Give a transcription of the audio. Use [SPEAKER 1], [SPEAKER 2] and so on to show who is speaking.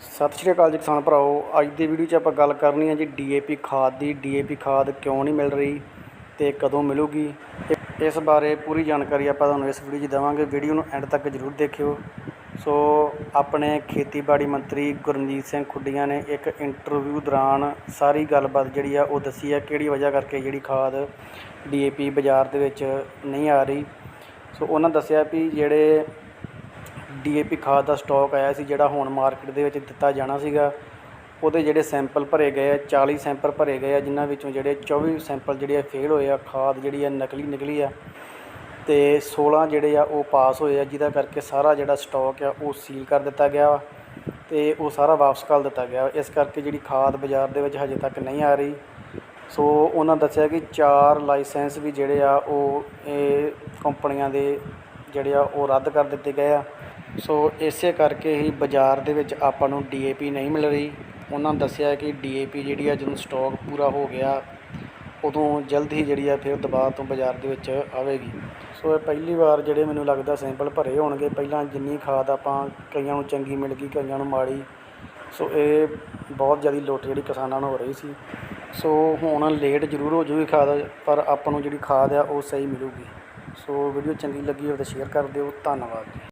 [SPEAKER 1] ਸਤਿ ਸ਼੍ਰੀ ਅਕਾਲ ਜੀ ਕਿਸਾਨ ਭਰਾਓ ਅੱਜ ਦੀ ਵੀਡੀਓ 'ਚ ਆਪਾਂ ਗੱਲ ਕਰਨੀ ਹੈ ਜੀ ਡੀਏਪੀ ਖਾਦ ਦੀ। ਡੀਏਪੀ ਖਾਦ ਕਿਉਂ ਨਹੀਂ ਮਿਲ ਰਹੀ ਤੇ ਕਦੋਂ ਮਿਲੂਗੀ? ਇਹ- ਇਸ ਬਾਰੇ ਪੂਰੀ ਜਾਣਕਾਰੀ ਆਪਾਂ ਤੁਹਾਨੂੰ ਇਸ ਵੀਡੀਓ 'ਚ ਦੇਵਾਂਗੇ। ਵੀਡੀਓ ਨੂੰ ਐਂਡ ਤੱਕ ਜਰੂਰ ਦੇਖਿਓ। ਸੋ ਆਪਣੇ ਖੇਤੀਬਾੜੀ ਮੰਤਰੀ ਗੁਰਮੀਤ ਸਿੰਘ ਖੁੱਡੀਆਂ ਨੇ ਇੱਕ ਇੰਟਰਵਿਊ ਦੌਰਾਨ ਸਾਰੀ ਗੱਲਬਾਤ ਜਿਹੜੀ ਆ ਉਹ ਦੱਸੀ ਹੈ ਕਿਹੜੀ ਵਜ੍ਹਾ ਕਰਕੇ ਜਿਹੜੀ ਖਾਦ ਡੀਏਪੀ ਬਾਜ਼ਾਰ ਦੇ ਵਿੱਚ ਨਹੀਂ ਆ ਰਹੀ। ਸੋ ਉਹਨਾਂ ਦੱਸਿਆ ਵੀ ਜਿਹੜੇ ਡੀਏਪੀ ਖਾਦ ਦਾ ਸਟਾਕ ਆਇਆ ਸੀ ਜਿਹੜਾ ਹੁਣ ਮਾਰਕੀਟ ਦੇ ਵਿੱਚ ਦਿੱਤਾ ਜਾਣਾ ਸੀਗਾ। ਉਹਦੇ ਜਿਹੜੇ ਸੈਂਪਲ ਭਰੇ ਗਏ ਆ 40 ਸੈਂਪਲ ਭਰੇ ਗਏ ਆ, ਜਿਨ੍ਹਾਂ ਵਿੱਚੋਂ ਜਿਹੜੇ 24 ਸੈਂਪਲ ਜਿਹੜੇ ਆ ਫੇਲ ਹੋਏ ਆ, ਖਾਦ ਜਿਹੜੀ ਆ ਨਕਲੀ ਨਿਕਲੀ ਆ। ਤੇ 16 ਜਿਹੜੇ ਆ ਉਹ ਪਾਸ ਹੋਏ ਆ, ਜਿਹਦਾ ਕਰਕੇ ਸਾਰਾ ਜਿਹੜਾ ਸਟਾਕ ਆ ਉਹ ਸੀਲ ਕਰ ਦਿੱਤਾ ਗਿਆ ਵਾ ਤੇ ਉਹ ਸਾਰਾ ਵਾਪਸ ਕਰ ਦਿੱਤਾ ਗਿਆ ਇਸ ਕਰਕੇ ਜਿਹੜੀ ਖਾਦ ਬਾਜ਼ਾਰ ਦੇ ਵਿੱਚ ਹਜੇ ਤੱਕ ਨਹੀਂ ਆ ਰਹੀ। ਸੋ ਉਹਨਾਂ ਦੱਸਿਆ ਕਿ ਚਾਰ ਲਾਇਸੈਂਸ ਵੀ ਜਿਹੜੇ ਆ ਉਹ ਇਹ ਕੰਪਨੀਆਂ ਦੇ ਜਿਹੜੇ ਆ ਉਹ ਰੱਦ ਕਰ ਦਿੱਤੇ ਗਏ ਆ। ਸੋ ਇਸੇ ਕਰਕੇ ਹੀ ਬਾਜ਼ਾਰ ਦੇ ਵਿੱਚ ਆਪਾਂ ਨੂੰ ਡੀਏਪੀ ਨਹੀਂ ਮਿਲ ਰਹੀ। ਉਹਨਾਂ ਦੱਸਿਆ ਕਿ ਡੀਏਪੀ ਜਿਹੜੀ ਆ, ਜਦੋਂ ਸਟਾਕ ਪੂਰਾ ਹੋ ਗਿਆ, ਉਦੋਂ ਜਲਦ ਹੀ ਜਿਹੜੀ ਆ, ਫਿਰ ਦੁਬਾਰਾ ਤੋਂ ਬਾਜ਼ਾਰ ਦੇ ਵਿੱਚ ਆਵੇਗੀ। ਸੋ ਇਹ ਪਹਿਲੀ ਵਾਰ ਜਿਹੜੇ ਮੈਨੂੰ ਲੱਗਦਾ ਸੈਂਪਲ ਭਰੇ ਹੋਣਗੇ। ਪਹਿਲਾਂ ਜਿੰਨੀ ਖਾਦ ਆਪਾਂ ਕਈਆਂ ਨੂੰ ਚੰਗੀ ਮਿਲ ਗਈ, ਕਈਆਂ ਨੂੰ ਮਾੜੀ। ਸੋ ਇਹ ਬਹੁਤ ਜ਼ਿਆਦਾ ਲੁੱਟ ਜਿਹੜੀ ਕਿਸਾਨਾਂ ਨੂੰ ਹੋ ਰਹੀ ਸੀ। ਸੋ ਹੁਣ ਲੇਟ ਜ਼ਰੂਰ ਹੋ ਜੂਗੀ ਖਾਦ, ਪਰ ਆਪਾਂ ਨੂੰ ਜਿਹੜੀ ਖਾਦ ਆ, ਉਹ ਸਹੀ ਮਿਲੂਗੀ। ਸੋ ਵੀਡੀਓ ਚੰਗੀ ਲੱਗੀ ਹੋਵੇ ਤਾਂ ਸ਼ੇਅਰ ਕਰ ਦਿਓ। ਧੰਨਵਾਦ ਜੀ।